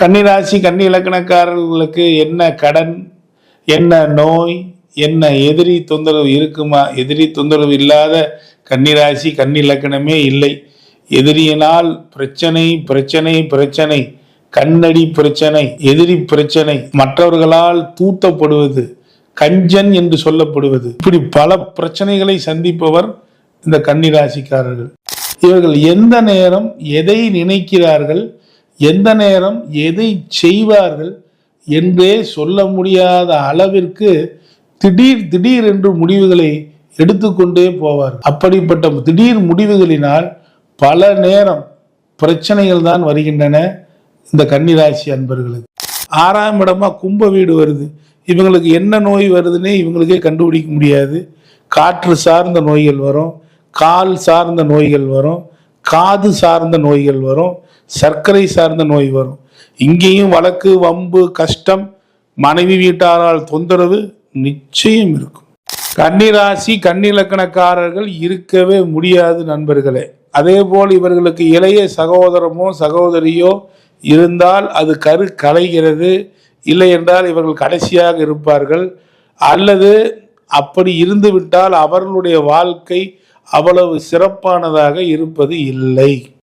கன்னிராசி கன்னி இலக்கணக்காரர்களுக்கு என்ன கடன் என்ன நோய் என்ன எதிரி தொந்தரவு இருக்குமா? எதிரி தொந்தரவு இல்லாத கன்னிராசி கன்னி இலக்கணமே இல்லை. எதிரியினால் பிரச்சனை பிரச்சனை பிரச்சனை கண்ணடி பிரச்சனை எதிரி பிரச்சனை மற்றவர்களால் தூத்தப்படுவது கஞ்சன் என்று சொல்லப்படுவது. இப்படி பல பிரச்சனைகளை சந்திப்பவர் இந்த கன்னிராசிக்காரர்கள். இவர்கள் எந்த நேரம் எதை நினைக்கிறார்கள் எந்த நேரம் எதை செய்வார்கள் என்றே சொல்ல முடியாத அளவிற்கு திடீர் திடீர் என்று முடிவுகளை எடுத்துக்கொண்டே போவார். அப்படிப்பட்ட திடீர் முடிவுகளினால் பல நேரம் பிரச்சனைகள் தான் வருகின்றன இந்த கன்னிராசி அன்பர்களுக்கு. ஆறாம் இடமா கும்ப வீடு வருது. இவங்களுக்கு என்ன நோய் வருதுன்னே இவங்களுக்கே கண்டுபிடிக்க முடியாது. காற்று சார்ந்த நோய்கள் வரும். கால் சார்ந்த நோய்கள் வரும். காது சார்ந்த நோய்கள் வரும் சர்க்கரை சார்ந்த நோய் வரும். இங்கேயும் வழக்கு வம்பு கஷ்டம் மனைவி வீட்டாரால் தொந்தரவு நிச்சயம் இருக்கும். கன்னிராசி கன்னிலக்கணக்காரர்கள் இருக்கவே முடியாது நண்பர்களே. அதே போல் இவர்களுக்கு இளைய சகோதரமோ சகோதரியோ இருந்தால் அது கரு கலைகிறது. இல்லை என்றால் இவர்கள் கடைசியாக இருப்பார்கள். அல்லது அப்படி இருந்துவிட்டால் அவர்களுடைய வாழ்க்கை அவ்வளவு சிறப்பானதாக இருப்பது இல்லை.